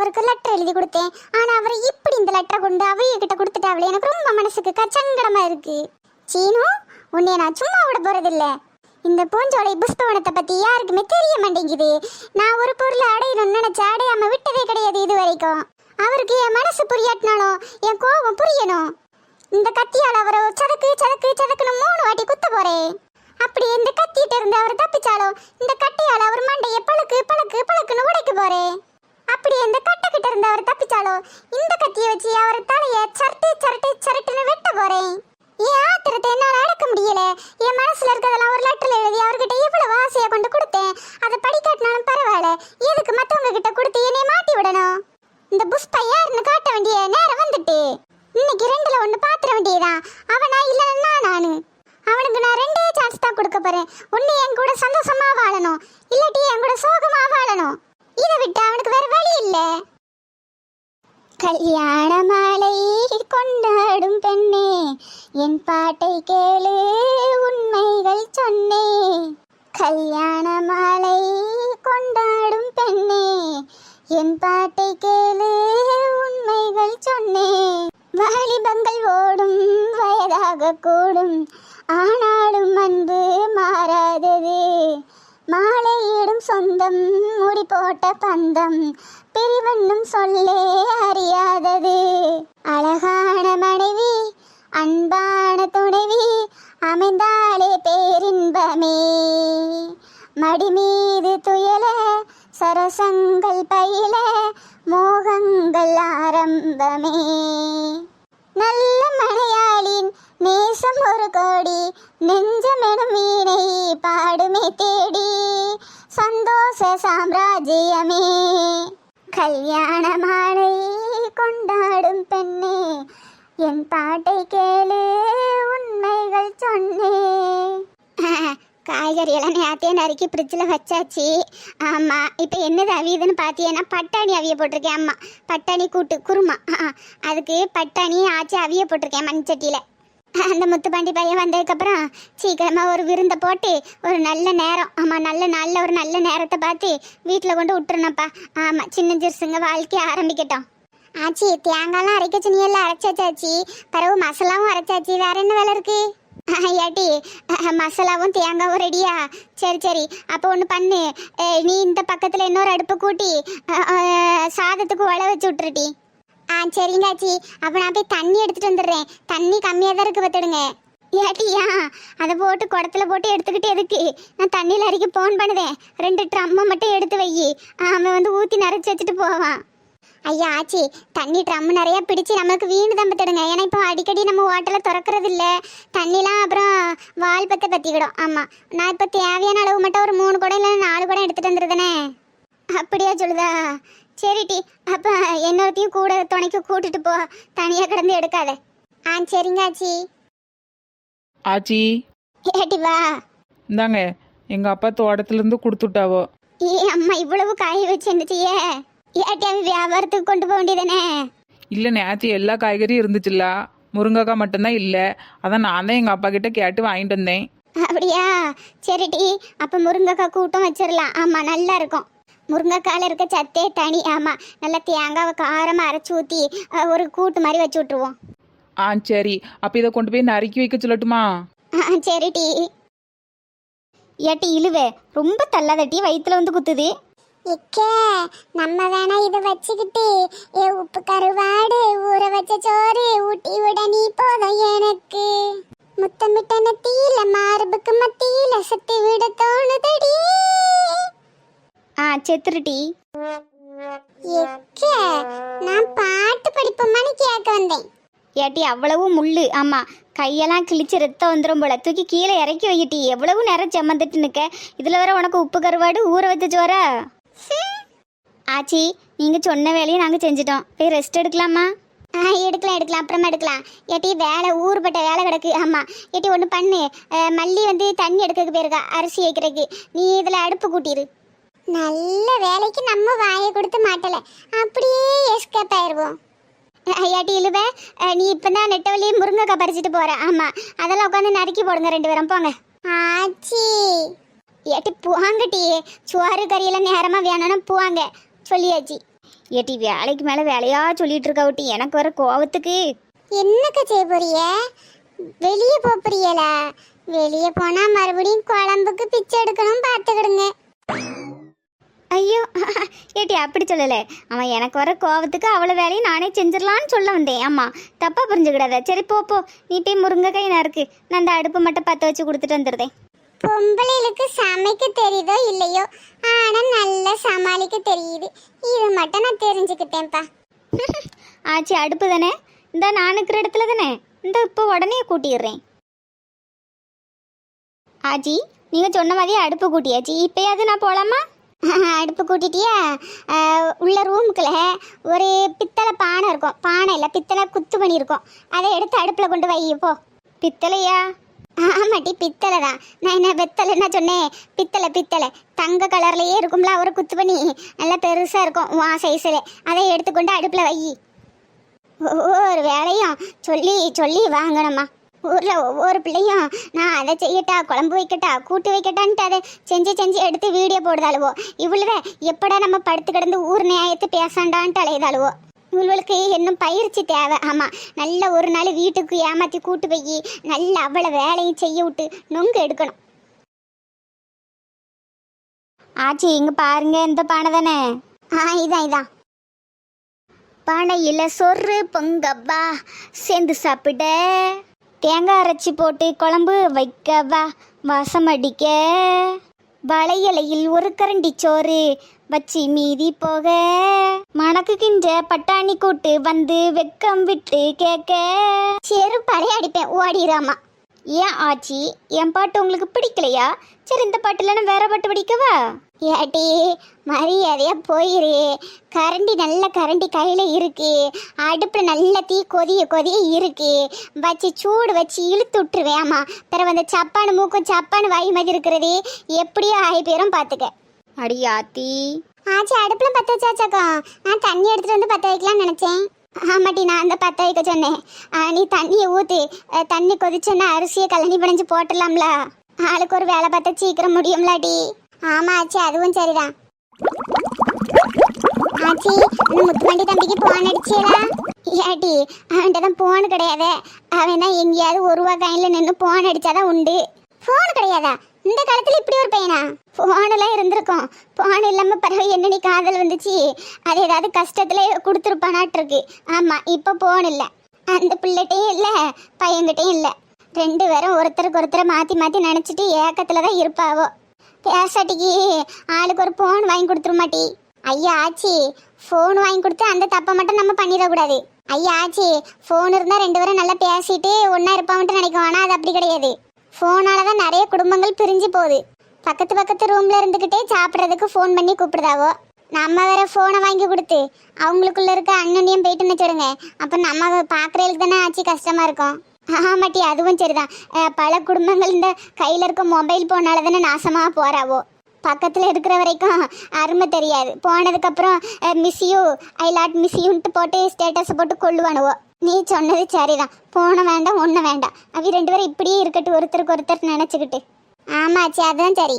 அவருக்கு லெட்டர் எழுதி கொடுத்தேன். ஆனால் அவர் இப்படி இந்த லெட்டரை கொண்டு அவைய கிட்ட கொடுத்துட்டாவளே. எனக்கு ரொம்ப மனசுக்கு கச்சங்கடமா இருக்கு. சீனு உன்னை நான் சும்மா விட போறதில்ல. இந்த பூஞ்சோலை புஷ்பவனத்தை பத்தி யாருக்குமே தெரிய மாட்டேங்குது. நான் ஒரு பொருளை அடையணும்னு நினச்சி அடையாம விட்டதே கிடையாது இது வரைக்கும் அவருக்கு என் மனசு புரியாட்டினாலும் என் கோபம் புரியணும். இந்த கத்தியால் அவரை சதக்கு சதக்கு சதக்குன்னு மூணு வாட்டி குத்த போறேன். அப்படி இந்த கத்திட்டு இருந்து அவர் தப்பிச்சாலும் இந்த கட்டையால் அவர் மண்டையை பழுக்கு பழுக்கு பழுக்குன்னு உடைக்க போறேன். அப்படி அந்த கட்டை கிட்ட இருந்து அவர் தப்பிச்சாலோ? இந்த கத்தியை வச்சு அவர் தலைய சரட்டு சரட்டு சரட்டுன்னு வெட்ட போறேன். என் ஆத்திரத்தை என்னால் அடக்க முடியல. என் மனசுல இருக்கிறதெல்லாம் ஒரு லெட்டர்ல எழுதி அவர்கிட்ட எவ்வளவு ஆசையா கொண்டு கொடுத்தேன். அதை படிக்காட்டினாலும் பரவாயில்ல. எதுக்கு மத்தவங்க கிட்ட கொடுத்து என்னை மாட்டி விடணும்? இந்த புஷ்பா யாருன்னு காட்ட வேண்டிய நேரம் வந்துட்டு. இன்னைக்கு ரெண்டுல ஒண்ணு பாத்திர வேண்டியதான் அவனா இல்லைன்னா நானு? அவனுக்கு நான் ரெண்டே சான்ஸ் தான் கொடுக்க போறேன். ஒண்ணு என் கூட சந்தோஷமா வாழணும். இல்லாட்டி என் கூட சோகமா வாழணும். இதை விட்டு அவனுக்கு வேற வழி இல்ல. கல்யாண மாலை கொண்டாடும் பெண்ணே என் பாட்டை கேளு உண்மைகள் சொன்னே. கல்யாண மாலை கொண்டாடும் பெண்ணே என் பாட்டை கேளு உண்மைகள் சொன்னே. வாலிபங்கள் ஓடும் வயதாக கூடும் ஆனாலும் அன்பு மாறாதது. மாலையிடும் சொந்தம் முடி போட்ட பந்தம் பிரிவண்ணும் சொல்லே அறியாதது. அழகான மனைவி அன்பான துணைவி அமைந்தாலே பேரின்பமே. மடிமீது துயல சரசங்கள் பயில மோகங்கள் ஆரம்பமே. நல்ல மலையாளின் நேசம் ஒரு கோடி நெஞ்சமெனும் வீணை பாடுமே தேடி. சந்தோஷ சாம்ராஜ்யமே கல்யாண மாலை கொண்டாடும் பெண்ணே என் பாட்டை கேளு உண்மைகள் சொன்னே. காய்கறி எல்லாம் நேரத்தையே நறுக்கி ஃப்ரிட்ஜில் வச்சாச்சு. ஆமாம் இப்போ என்னது அவியுதுன்னு பார்த்தீங்கன்னா பட்டாணி அவிய போட்டிருக்கேன் அம்மா. பட்டாணி கூட்டு குருமா. ஆ, அதுக்கு பட்டாணி ஆச்சி அவிய போட்டிருக்கேன் மண்சட்டியில். அந்த முத்துப்பாண்டி பையன் வந்ததுக்கப்புறம் சீக்கிரமாக ஒரு விருந்தை போட்டு ஒரு நல்ல நேரம். ஆமாம் நல்ல நல்ல ஒரு நல்ல நேரத்தை பார்த்து வீட்டில் கொண்டு விட்டுருணப்பா ஆமாம் சின்ன சிறுசுங்க வாழ்க்கையை ஆரம்பிக்கட்டும். ஆச்சி தேங்காய்லாம் அரைக்க சொன்னியெல்லாம் அரைச்சாச்சாச்சி? பிறகு மசாலாவும் அரைச்சாச்சு. வேற என்ன வேலை இருக்குது ஏட்டி மசாலாவும் தேங்காவும் ரெடியா சரி சரி. அப்போ ஒன்று பண்ணு. நீ இந்த பக்கத்தில் இன்னொரு அடுப்பு கூட்டி சாதத்துக்கு உழ வச்சு விட்டுருட்டி. ஆ சரிங்க ஆச்சி. அப்போ நான் போய் தண்ணி எடுத்துட்டு வந்துடுறேன். தண்ணி கம்மியாக தான் இருக்கு பார்த்துடுங்க. ஏட்டியா அதை போட்டு குடத்துல போட்டு எடுத்துக்கிட்டு எதுக்கு? நான் தண்ணியில் அரைக்க ஃபோன் பண்ணுதேன். ரெண்டு ட்ரம்மை மட்டும் எடுத்து வை அவன் வந்து ஊற்றி நிறச்சி வச்சுட்டு போவான். ஐயா ஆச்சி தண்ணி ட்ரம் நிறைய பிடிச்சு நமக்கு வீணு தான் பத்துடுங்க ஏன்னா இப்போ அடிக்கடி நம்ம ஹோட்டலில் திறக்கிறது இல்லை தண்ணிலாம் அப்புறம் வால் பத்த பற்றிக்கிடும் ஆமாம் நான் இப்போ தேவையான அளவு மட்டும் ஒரு மூணு குடம் இல்லை நாலு குடம் எடுத்துகிட்டு வந்துருதானே? அப்படியா சொல்லுதா சரிட்டி அப்போ என்னொருத்தையும் கூட துணைக்கு கூட்டிட்டு போ. தனியாக கிடந்து எடுக்காத. ஆ சரிங்க ஆச்சி. ஆச்சி. ஏட்டி வா. இந்தாங்க. எங்கள் அப்பா தோட்டத்துலேருந்து கொடுத்துட்டாவோ. ஏ அம்மா இவ்வளவு காய வச்சு ஏட்டி அவன் வியாபாரத்துக்கு கொண்டு போக வேண்டியதானே இல்லை நேற்று எல்லா காய்கறியும் இருந்துச்சுல்ல. முருங்கைக்காய் மட்டும்தான் இல்லை. அதான் நான் தான் எங்கள் அப்பா கிட்ட கேட்டு வாங்கிட்டு வந்தேன். அப்படியா? சரிடி அப்போ முருங்கைக்காய் கூட்டம் வச்சிடலாம். ஆமாம் நல்லா இருக்கும். முருங்கைக்காயில் இருக்க சத்தே தனி. ஆமாம் நல்லா தேங்காவை காரமாக அரைச்சி ஊற்றி ஒரு கூட்டு மாதிரி வச்சு விட்ருவோம் ஆ சரி. அப்போ இதை கொண்டு போய் நறுக்கி வைக்க சொல்லட்டுமா? ஆ சரிடி ஏட்டி இழுவே. ரொம்ப தள்ளாதட்டி வயித்துல வந்து குத்துது. இக்கே நம்ம வேணா இதை வச்சுக்கிட்டு ஏ உப்பு கருவாடு ஊற வச்ச சோறு ஊட்டி விட நீ போதும் எனக்கு. முத்தமிட்ட நெத்தியில மார்புக்கு மத்தியில சத்து விட தோணுதடி. ஆ செத்துருட்டி எக்கே நான் பாட்டு படிப்போமான்னு கேட்க வந்தேன். ஏட்டி அவ்வளவு முள்ளு. ஆமா கையெல்லாம் கிழிச்சு ரத்தம் வந்துடும் போல. தூக்கி கீழே இறக்கி வையிட்டி எவ்வளவு நேரம் செம்மந்துட்டு நிக்க? இதுல வேற உனக்கு உப்பு கருவாடு ஊற வச்ச சோறா? ஆச்சி நீங்க சொன்ன வேலையை நாங்க செஞ்சிட்டோம். போய் ரெஸ்ட் எடுக்கலாமா? ஆ எடுக்கலாம் எடுக்கலாம். அப்புறமா எடுக்கலாம். ஏட்டி வேலை ஊறுபட்ட வேலை கிடக்கு. ஆமாம் ஏட்டி ஒன்று பண்ணு. மல்லி வந்து தண்ணி எடுக்கிறதுக்கு போயிருக்கா. அரிசி வைக்கிறதுக்கு. நீ இதில் அடுப்பு கூட்டிடு நல்ல வேலைக்கு நம்ம வாயை கொடுத்து மாட்டலை. அப்படியே எஸ்கேப் ஆயிடுவோம் ஐயாட்டி இழுவ. நீ இப்போ தான் நெட்டவழி முருங்கைக்காய் பறிச்சிட்டு போற. ஆமாம் அதெல்லாம் உட்காந்து நறுக்கி போடுங்க ரெண்டு பேரும். போங்க. ஆச்சி. ஏட்டி போங்கட்டி சோறு கறியெல்லாம் நேரமாக வேணும்னா போவாங்க. சொல்லியாச்சு. ஏட்டி வேலைக்கு மேலே வேலையா சொல்லிட்டு இருக்கா ஒட்டி. எனக்கு வர கோவத்துக்கு. என்னக்கா செய்ய போறிய வெளியே போறியலா வெளியே போனா மறுபடியும் குழம்புக்கு பிச்சை எடுக்கணும் பார்த்துக்கிடுங்க. ஐயோ ஏட்டி அப்படி சொல்லலை. அவன் எனக்கு வர கோவத்துக்கு அவ்வளோ வேலையும் நானே செஞ்சிடலான்னு சொல்ல வந்தேன். ஆமாம் தப்பாக புரிஞ்சுக்கிடாத. சரி போ போ. நீ போய் முருங்கைக்காய் நறுக்கு நான் அந்த அடுப்பு மட்டும் பற்ற வச்சு கொடுத்துட்டு வந்துடுறேன். பொம்பளைகளுக்கு சமைக்க தெரியுதோ இல்லையோ? ஆனா நல்லா சமாளிக்க தெரியுது. இது மட்டும் நான் தெரிஞ்சுக்கிட்டேன்ப்பா. ஆச்சி அடுப்பு தானே? இந்த நான் இருக்கிற இடத்துல தானே? இந்த இப்போ உடனே கூட்டிடுறேன். ஆஜி நீங்கள் சொன்ன மாதிரியே அடுப்பு கூட்டியாச்சு இப்போயாவது நான் போகலாமா அடுப்பு கூட்டிட்டியா? உள்ள ரூமுக்குள்ள ஒரு பித்தளை பானை இருக்கும். பானை இல்லை பித்தளை குத்து பண்ணியிருக்கோம் அதை எடுத்து அடுப்பில் கொண்டு வை போ. பித்தளையா? ஆமாட்டி பித்தளை தான். நான் என்ன வெத்தலைன்னா சொன்னேன் பித்தளை பித்தளை. தங்க கலர்லயே இருக்கும்ல ஒரு குத்து பண்ணி நல்லா பெருசாக இருக்கும். வா சைஸில். அதை எடுத்துக்கொண்டு அடுப்பில் வை. ஒவ்வொரு வேலையும் சொல்லி சொல்லி வாங்கணும்மா. ஊரில் ஒவ்வொரு பிள்ளையும் நான் அதை செய்யட்டா குழம்பு வைக்கட்டா கூட்டு வைக்கட்டான்ட்டு அதை செஞ்சு செஞ்சு எடுத்து வீடியோ போடுதாளுவோ. இவ்வளவே எப்படா நம்ம படுத்து கிடந்து ஊர் நியாயத்து பேசாண்டான்ட்டு அலையுதாளுவோ. இவளுக்கு இன்னும் பயிற்சி தேவை. ஆமாம் நல்ல ஒரு நாள் வீட்டுக்கு ஏமாற்றி கூட்டு போய் நல்ல அவ்வளோ வேலையும் செய்ய விட்டு நொங்கு எடுக்கணும். ஆச்சி இங்கே பாருங்க இந்த பானை தானே? ஆ இதான் இதான். பானையில் சொரு பொங்கப்பா சேர்ந்து சாப்பிட. தேங்காய் அரைச்சி போட்டு குழம்பு வைக்கவா வாசம் அடிக்க. வளையலையில் ஒரு கரண்டி சோறு வச்சி மீதி போக. மணக்குகின்ற பட்டாணி கூட்டு வந்து வெக்கம் விட்டு கேட்க. செருப்பாலே அடிப்பேன். ஓடிராமா ஏன் ஆச்சி? என் பாட்டு உங்களுக்கு பிடிக்கலையா? சரி இந்த பாட்டு இல்லைன்னா வேற பாட்டு பிடிக்கவா? ஏட்டி மரியாதையா போயிரு. கரண்டி நல்ல கரண்டி கையில் இருக்கு. அடுப்பில் நல்ல தீ கொதிய கொதிய இருக்கு. வச்சு சூடு வச்சு இழுத்து விட்டுருவேன் ஆமா. பிறகு அந்த சப்பானு மூக்கும் சப்பானு வாய் மாதிரி இருக்கிறது எப்படியோ ஆகி போயிரும் பார்த்துக்க அடி ஆத்தி. ஆச்சு அடுப்பில் பற்ற வச்சாச்சாக்கா? நான் தண்ணி எடுத்துட்டு வந்து பற்ற வைக்கலாம்னு நினச்சேன். ஆமாட்டி நான் அந்த பத்த வைக்க சொன்னேன். ஆ, நீ தண்ணியை ஊற்றி தண்ணி கொதிச்சோன்னா அரிசியை கலனி பிணைஞ்சு போட்டுடலாம்ல. ஆளுக்கு ஒரு வேலை பார்த்தா சீக்கிரம் முடியும்லாடி ஆமா ஆச்சி அதுவும் சரிதான். ஆச்சி அந்த முத்துமண்டி தம்பிக்கு போன் அடிச்சியலா ஏட்டி அவன்கிட்ட தான் போன் கிடையாது. அவன் தான் எங்கேயாவது ஒரு ரூபா கையில் நின்று போன் அடிச்சாதான் உண்டு. போன் கிடையாதா? இந்த காலத்துல இப்படி ஒரு பையனா? போனெல்லாம் இருந்திருக்கும். போன் இல்லாம பிறகு என்னடி காதல் வந்துச்சு? அது ஏதாவது கஷ்டத்துல கொடுத்துருப்பானாட்டிருக்கு. ஆமா இப்ப போன் இல்ல. அந்த பிள்ளைகிட்டையும் இல்ல பையன்கிட்டையும் இல்ல. ரெண்டு பேரும் ஒருத்தருக்கு ஒருத்தரை மாத்தி மாத்தி நினைச்சிட்டு ஏக்கத்துல தான் இருப்பாவோ. பேசாட்டிக்கு ஆளுக்கு ஒரு போன் வாங்கி கொடுத்துருமாட்டி. ஐயா ஆச்சி ஃபோன் வாங்கி கொடுத்து அந்த தப்பை மட்டும் நம்ம பண்ணிடக்கூடாது ஐயா ஆச்சி ஃபோன் இருந்தால் ரெண்டு பேரும் நல்லா பேசிட்டு ஒன்றா இருப்பான்ட்டு நினைக்கும். ஆனால் அது அப்படி கிடையாது. ஃபோனால தான் நிறைய குடும்பங்கள் பிரிஞ்சு போகுது. பக்கத்து பக்கத்து ரூம்ல இருந்துக்கிட்டே சாப்பிட்றதுக்கு ஃபோன் பண்ணி கூப்பிடுதாவோ? நம்ம வேற ஃபோனை வாங்கி கொடுத்து அவங்களுக்குள்ள இருக்க அண்ணனையும் போயிட்டு வச்சுடுங்க. அப்போ நம்ம பார்க்குறதுக்கு தானே ஆச்சு கஷ்டமா இருக்கும். ஆமாட்டி அதுவும் சரிதான். பல குடும்பங்கள் இந்த கையில் இருக்க மொபைல் ஃபோனால தானே நாசமாக போறாவோ? பக்கத்தில் இருக்கிற வரைக்கும் அருமை தெரியாது. போனதுக்கப்புறம் miss you I lot miss யூன்ட்டு போட்டு ஸ்டேட்டஸை போட்டு கொள்ளுவானுவோ? நீ சொன்னது சரிதான். போன வேண்டாம் ஒன்று வேண்டாம். அவ ரெண்டு பேரும் இப்படியே இருக்கட்டும் ஒருத்தருக்கு ஒருத்தர் நினச்சிக்கிட்டு. ஆமாச்சி அதுதான் சரி.